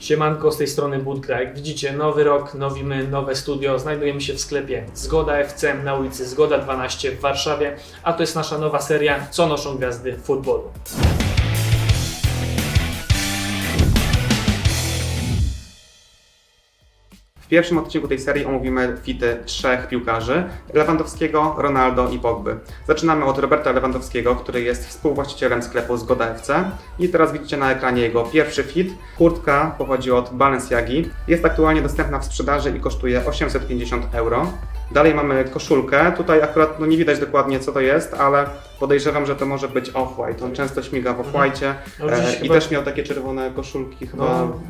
Siemanko, z tej strony Budka. Jak widzicie, nowy rok, nowi my, nowe studio. Znajdujemy się w sklepie Zgoda FC na ulicy Zgoda 12 w Warszawie, a to jest nasza nowa seria Co noszą gwiazdy futbolu. Pierwszym odcinku tej serii omówimy fity trzech piłkarzy: Lewandowskiego, Ronaldo i Pogby. Zaczynamy od Roberta Lewandowskiego, który jest współwłaścicielem sklepu Zgoda FC. I teraz widzicie na ekranie jego pierwszy fit. Kurtka pochodzi od Balenciagi. Jest aktualnie dostępna w sprzedaży i kosztuje 850 euro. Dalej mamy koszulkę. Tutaj akurat no, nie widać dokładnie co to jest, ale podejrzewam, że to może być off-white. On często śmiga w off-white No, gdzieś e, i chyba- też miał takie czerwone koszulki chyba. No.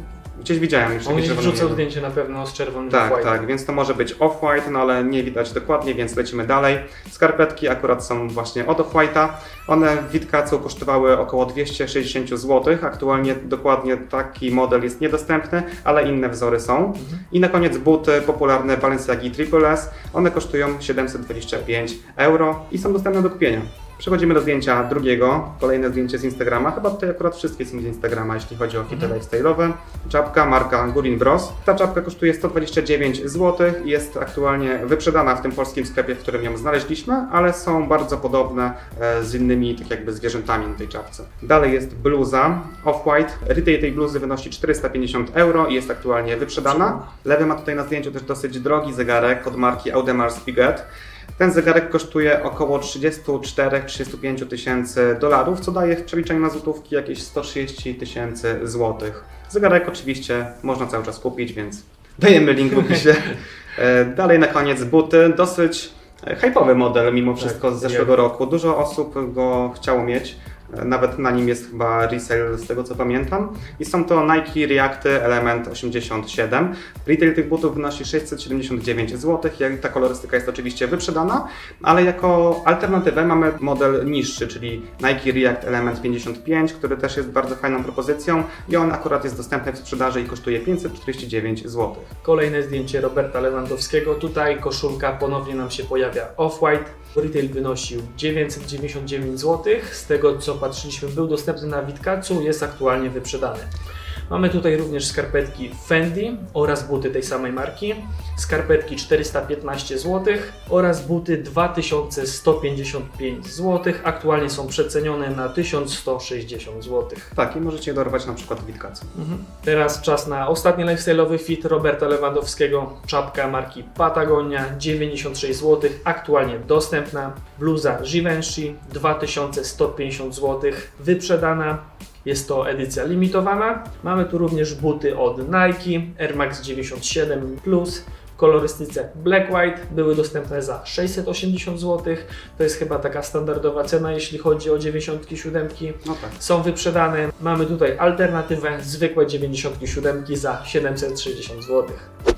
Gdzieś widziałem już On takie czerwone. wrzucał zdjęcie na pewno z czerwonym Tak, tak, więc to może być off-white, no ale nie widać dokładnie, więc lecimy dalej. Skarpetki akurat są właśnie od off-white'a. One w Witkacu kosztowały około 260 zł. Aktualnie dokładnie taki model jest niedostępny, ale inne wzory są. Mhm. I na koniec buty popularne Balenciagi Triple S. One kosztują 725 euro i są dostępne do kupienia. Przechodzimy do zdjęcia drugiego. Kolejne zdjęcie z Instagrama. Chyba tutaj akurat wszystkie są z Instagrama, jeśli chodzi o fity Mhm. lifestyle'owe. Czapka marka Gurin Bros. Ta czapka kosztuje 129 zł i jest aktualnie wyprzedana w tym polskim sklepie, w którym ją znaleźliśmy, ale są bardzo podobne e, z innymi tak jakby zwierzętami na tej czapce. Dalej jest bluza Off-White. Retail tej bluzy wynosi 450 euro i jest aktualnie wyprzedana. Lewy ma tutaj na zdjęciu też dosyć drogi zegarek od marki Audemars Piguet. Ten zegarek kosztuje około 34-35 tysięcy dolarów, co daje w przeliczeniu na złotówki jakieś 130 tysięcy złotych. Zegarek oczywiście można cały czas kupić, więc dajemy link w opisie. E, Dalej na koniec buty, dosyć e, hype'owy model mimo wszystko z Tak, zeszłego roku. Dużo osób go chciało mieć. Nawet na nim jest chyba resale z tego co pamiętam. I są to Nike Reacty Element 87. Retail tych butów wynosi 679 zł. Ta kolorystyka jest oczywiście wyprzedana, ale jako alternatywę mamy model niższy, czyli Nike React Element 55, który też jest bardzo fajną propozycją i on akurat jest dostępny w sprzedaży i kosztuje 549 zł. Kolejne zdjęcie Roberta Lewandowskiego. Tutaj koszulka ponownie nam się pojawia off-white. Retail wynosił 999 zł. Z tego co patrzyliśmy, był dostępny na Witkacu, jest aktualnie wyprzedany. Mamy tutaj również skarpetki Fendi oraz buty tej samej marki. Skarpetki 415 zł oraz buty 2155 zł. Aktualnie są przecenione na 1160 zł. Tak, i możecie je dorwać na przykład w Witkacu. Teraz czas na ostatni lifestyle'owy fit Roberta Lewandowskiego. Czapka marki Patagonia 96 zł, aktualnie dostępna. Bluza Givenchy 2150 zł, wyprzedana. Jest to edycja limitowana. Mamy tu również buty od Nike Air Max 97 Plus w kolorystyce Black White. Były dostępne za 680 zł. To jest chyba taka standardowa cena, jeśli chodzi o 97 No tak. są wyprzedane. Mamy tutaj alternatywę zwykłe 97 za 760 zł.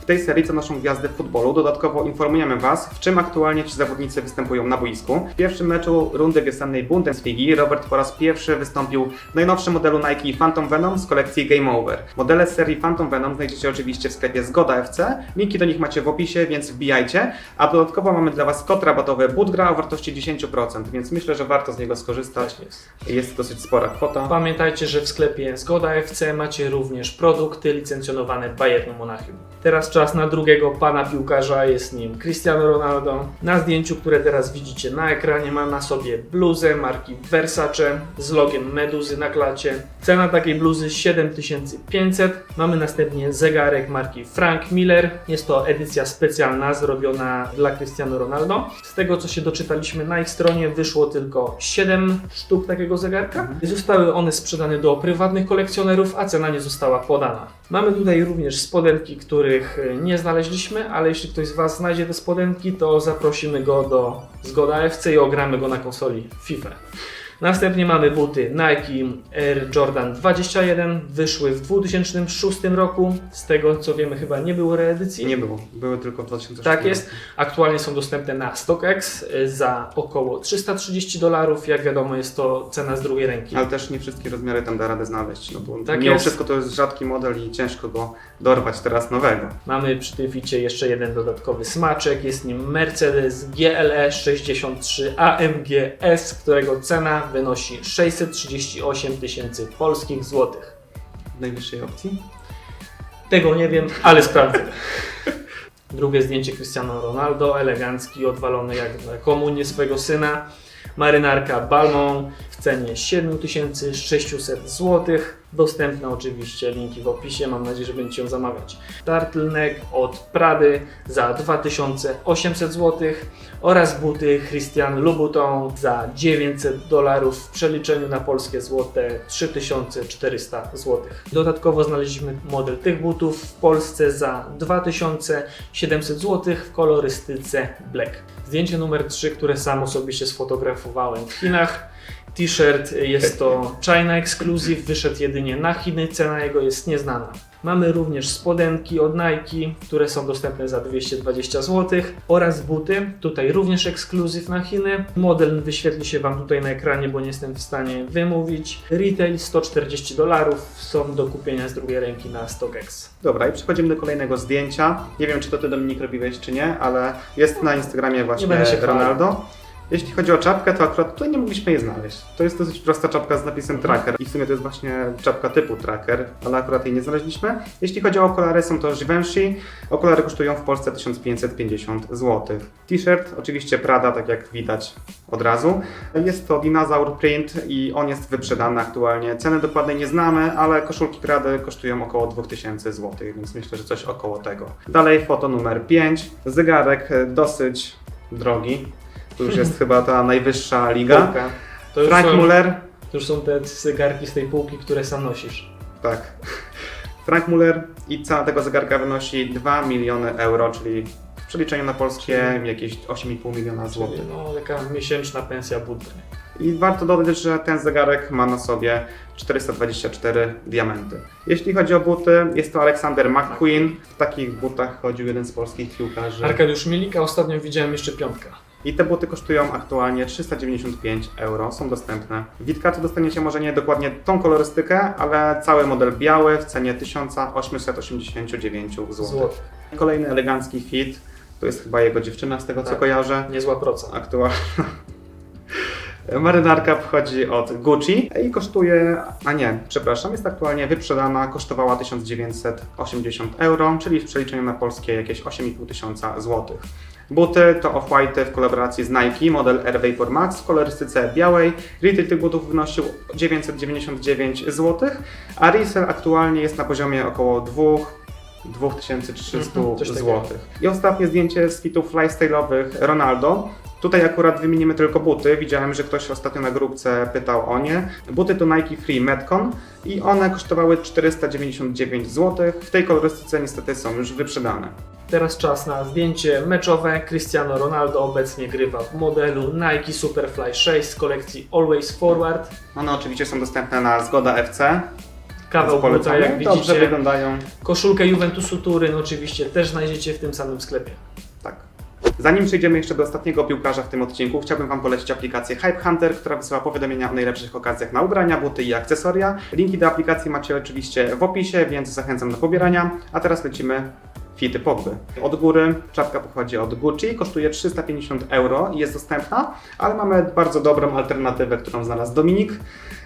W tej serii, co noszą gwiazdy futbolu, dodatkowo informujemy Was, w czym aktualnie ci zawodnicy występują na boisku. W pierwszym meczu rundy wiosennej Bundesligi Robert po raz pierwszy wystąpił w najnowszym modelu Nike Phantom Venom z kolekcji Game Over. Modele z serii Phantom Venom znajdziecie oczywiście w sklepie Zgoda FC. Linki do nich macie w opisie, więc wbijajcie. A dodatkowo mamy dla Was kod rabatowy Budgra o wartości 10%, więc myślę, że warto z niego skorzystać. Tak jest. Jest dosyć spora kwota. Pamiętajcie, że w sklepie Zgoda FC macie również produkty licencjonowane Bayernu Monachium. Teraz czas na drugiego pana piłkarza, jest nim Cristiano Ronaldo. Na zdjęciu, które teraz widzicie na ekranie, ma na sobie bluzę marki Versace z logiem Meduzy na klacie. Cena takiej bluzy 7500. Mamy następnie zegarek marki Frank Miller. Jest to edycja specjalna zrobiona dla Cristiano Ronaldo. Z tego co się doczytaliśmy na ich stronie wyszło tylko 7 sztuk takiego zegarka. Zostały one sprzedane do prywatnych kolekcjonerów, a cena nie została podana. Mamy tutaj również spodenki, których e, nie znaleźliśmy, ale jeśli ktoś z Was znajdzie te spodenki, to zaprosimy go do Zgoda FC i ogramy go na konsoli FIFA. Następnie mamy buty Nike Air Jordan 21, wyszły w 2006 roku. Z tego co wiemy, chyba nie było reedycji. Nie było, były tylko w 2006 Tak jest. Aktualnie są dostępne na StockX za około 330 dolarów. Jak wiadomo, jest to cena z drugiej ręki. Ale też nie wszystkie rozmiary tam da radę znaleźć, no bo Tak mimo jest. wszystko to jest rzadki model i ciężko go dorwać teraz nowego. Mamy przy tym ficie jeszcze jeden dodatkowy smaczek. Jest nim Mercedes GLE 63 AMG S, którego cena wynosi 638 tysięcy polskich złotych. W najwyższej opcji. Tego nie wiem, ale sprawdzę. Drugie zdjęcie Cristiano Ronaldo, elegancki, odwalony jak na komunie swojego syna. Marynarka Balmont w cenie 7600 zł. Dostępne oczywiście, linki w opisie, mam nadzieję, że będziecie ją zamawiać. Turtleneck od Prady za 2800 zł oraz buty Christian Louboutin za 900 dolarów w przeliczeniu na polskie złote 3400 zł. Dodatkowo znaleźliśmy model tych butów w Polsce za 2700 zł w kolorystyce black. Zdjęcie numer 3, które sam osobiście sfotografowałem w Chinach. T-shirt jest to China Exclusive, wyszedł jedynie na Chiny, cena jego jest nieznana. Mamy również spodenki od Nike, które są dostępne za 220 zł oraz buty, tutaj również ekskluzyw na Chiny. Model wyświetli się Wam tutaj na ekranie, bo nie jestem w stanie wymówić. Retail 140 dolarów, są do kupienia z drugiej ręki na StockX. Dobra, i przechodzimy do kolejnego zdjęcia. Nie wiem, czy to ty Dominik robiłeś, czy nie, ale jest na Instagramie właśnie chwalił. Ronaldo. Jeśli chodzi o czapkę, to akurat tutaj nie mogliśmy jej znaleźć. To jest dosyć prosta czapka z napisem Mhm. tracker i w sumie to jest właśnie czapka typu tracker, ale akurat jej nie znaleźliśmy. Jeśli chodzi o okulary, są to Givenchy. Okulary kosztują w Polsce 1550 zł. T-shirt, oczywiście Prada, tak jak widać od razu. Jest to dinozaur print i on jest wyprzedany aktualnie. Ceny dokładnej nie znamy, ale koszulki Prady kosztują około 2000 zł, więc myślę, że coś około tego. Dalej foto numer 5. Zegarek e, dosyć drogi. Tu już jest chyba ta najwyższa liga. Półka. To już, Frank są, Muller, to już są te zegarki z tej półki, które sam nosisz. tak. Frank Muller i cena tego zegarka wynosi 2 miliony euro, czyli w przeliczeniu na polskie jakieś 8,5 miliona Czyli złotych. no, taka miesięczna pensja butry. I warto dodać, że ten zegarek ma na sobie 424 diamenty. Jeśli chodzi o buty, jest to Alexander McQueen. W takich butach chodził jeden z polskich piłkarzy. Arkadiusz Milika, ostatnio widziałem jeszcze piątka. I te buty kosztują aktualnie 395 euro, są dostępne. W Witkacu dostaniecie może nie dokładnie tą kolorystykę, ale cały model biały w cenie 1889 zł. Złoty. Kolejny elegancki fit, to jest chyba jego dziewczyna z tego co Tak. kojarzę. Niezła proca. Aktualna. Marynarka pochodzi od Gucci i kosztuje, a nie, przepraszam, jest aktualnie wyprzedana, kosztowała 1980 euro, czyli w przeliczeniu na polskie jakieś 8,5 tysiąca złotych. Buty to Off-White w kolaboracji z Nike, model Air Vapor Max w kolorystyce białej. Retail tych butów wynosił 999 zł, a resale aktualnie jest na poziomie około 2 2300 Mhm, coś takiego. zł. I ostatnie zdjęcie z fitów lifestyle'owych Ronaldo. Tutaj akurat wymienimy tylko buty. Widziałem, że ktoś ostatnio na grupce pytał o nie. Buty to Nike Free Metcon i one kosztowały 499 zł. W tej kolorystyce niestety są już wyprzedane. Teraz czas na zdjęcie meczowe. Cristiano Ronaldo obecnie grywa w modelu Nike Superfly 6 z kolekcji Always Forward. One oczywiście są dostępne na Zgoda FC. Kawał buta, jak Dobrze widzicie. wyglądają. Koszulkę Juventusu Turyn oczywiście też znajdziecie w tym samym sklepie. Tak. Zanim przejdziemy jeszcze do ostatniego piłkarza w tym odcinku, chciałbym Wam polecić aplikację Hype Hunter, która wysyła powiadomienia o najlepszych okazjach na ubrania, buty i akcesoria. Linki do aplikacji macie oczywiście w opisie, więc zachęcam do pobierania. A teraz lecimy fity Pogby. Od góry czapka pochodzi od Gucci, kosztuje 350 euro i jest dostępna, ale mamy bardzo dobrą alternatywę, którą znalazł Dominik.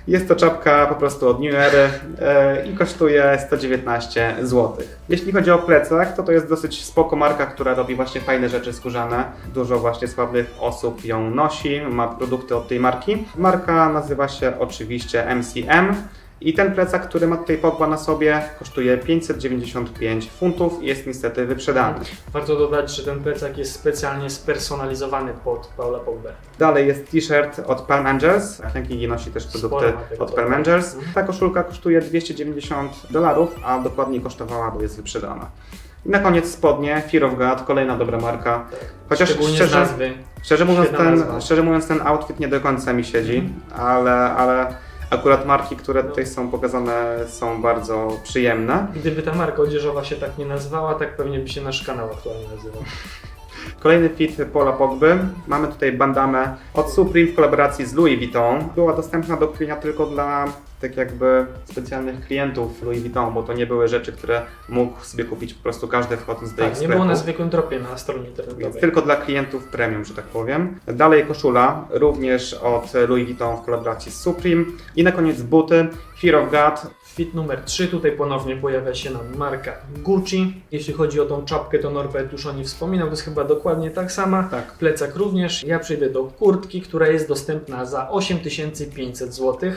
Jest to czapka po prostu od New Era e, i kosztuje 119 zł. Jeśli chodzi o plecak, to to jest dosyć spoko marka, która robi właśnie fajne rzeczy skórzane. Dużo właśnie słabych osób ją nosi, ma produkty od tej marki. Marka nazywa się oczywiście MCM. I ten plecak, który ma tutaj Pogba na sobie, kosztuje 595 funtów i jest niestety wyprzedany. Warto dodać, że ten plecak jest specjalnie spersonalizowany pod Paula Pogbę. Dalej jest t-shirt od Palm Angels. Yankee nosi też produkty od Palm. Angels. Mhm. Ta koszulka kosztuje 290 dolarów, a dokładniej kosztowała, bo jest wyprzedana. I na koniec spodnie, Fear of God, kolejna dobra marka. Chociaż Szczególnie z szczerze, nazwy. szczerze, mówiąc, ten, szczerze mówiąc, ten outfit nie do końca mi siedzi, Mhm. ale, ale akurat marki, które tutaj są pokazane, są bardzo przyjemne. Gdyby ta marka odzieżowa się tak nie nazywała, tak pewnie by się nasz kanał aktualnie nazywał. Kolejny fit Paula Pogby. Mamy tutaj bandamę od Supreme w kolaboracji z Louis Vuitton. Była dostępna do kupienia tylko dla tak jakby specjalnych klientów Louis Vuitton, bo to nie były rzeczy, które mógł sobie kupić po prostu każdy wchodząc do ich Tak, nie sklepu. było na zwykłym tropie na stronie Więc internetowej. tylko dla klientów premium, że tak powiem. Dalej koszula, również od Louis Vuitton w kolaboracji z Supreme. I na koniec buty Fear of God Fit numer 3, tutaj ponownie pojawia się nam marka Gucci. Jeśli chodzi o tą czapkę, to Norbert już o niej wspominał, to jest chyba dokładnie tak sama. Tak. Plecak również. Ja przejdę do kurtki, która jest dostępna za 8500 zł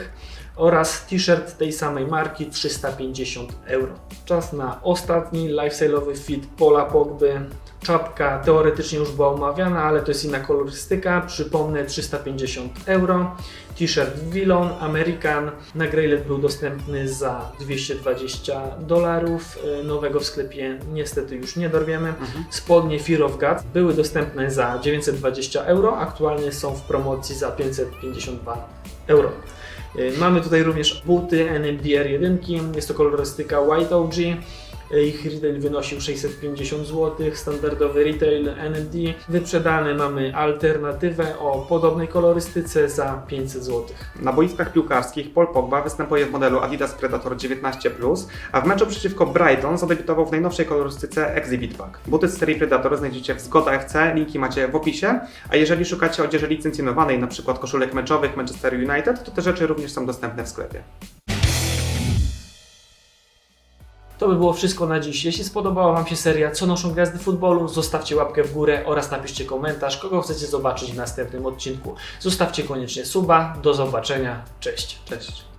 oraz t-shirt tej samej marki 350 euro. Czas na ostatni lifestyle'owy fit Pola Pogby. Czapka teoretycznie już była omawiana, ale to jest inna kolorystyka. Przypomnę 350 euro. T-shirt Willon American na Greylet był dostępny za 220 dolarów. Y, Nowego w sklepie niestety już nie dorwiemy. Mhm. Spodnie Fear of God były dostępne za 920 euro, aktualnie są w promocji za 552 euro. Y, Mamy tutaj również buty NMDR 1, jest to kolorystyka White OG. Y, Ich retail wynosił 650 zł, standardowy retail NMD. Wyprzedane mamy alternatywę o podobnej kolorystyce za 500 zł. Na boiskach piłkarskich Paul Pogba występuje w modelu Adidas Predator 19+, a w meczu przeciwko Brighton zadebiutował w najnowszej kolorystyce Exhibit Pack. Buty z serii Predator znajdziecie w Zgoda FC, linki macie w opisie, a jeżeli szukacie odzieży licencjonowanej, np. koszulek meczowych Manchester United, to te rzeczy również są dostępne w sklepie. To by było wszystko na dziś. Jeśli spodobała Wam się seria Co noszą gwiazdy futbolu, zostawcie łapkę w górę oraz napiszcie komentarz, kogo chcecie zobaczyć w następnym odcinku. Zostawcie koniecznie suba. Do zobaczenia. Cześć. Cześć!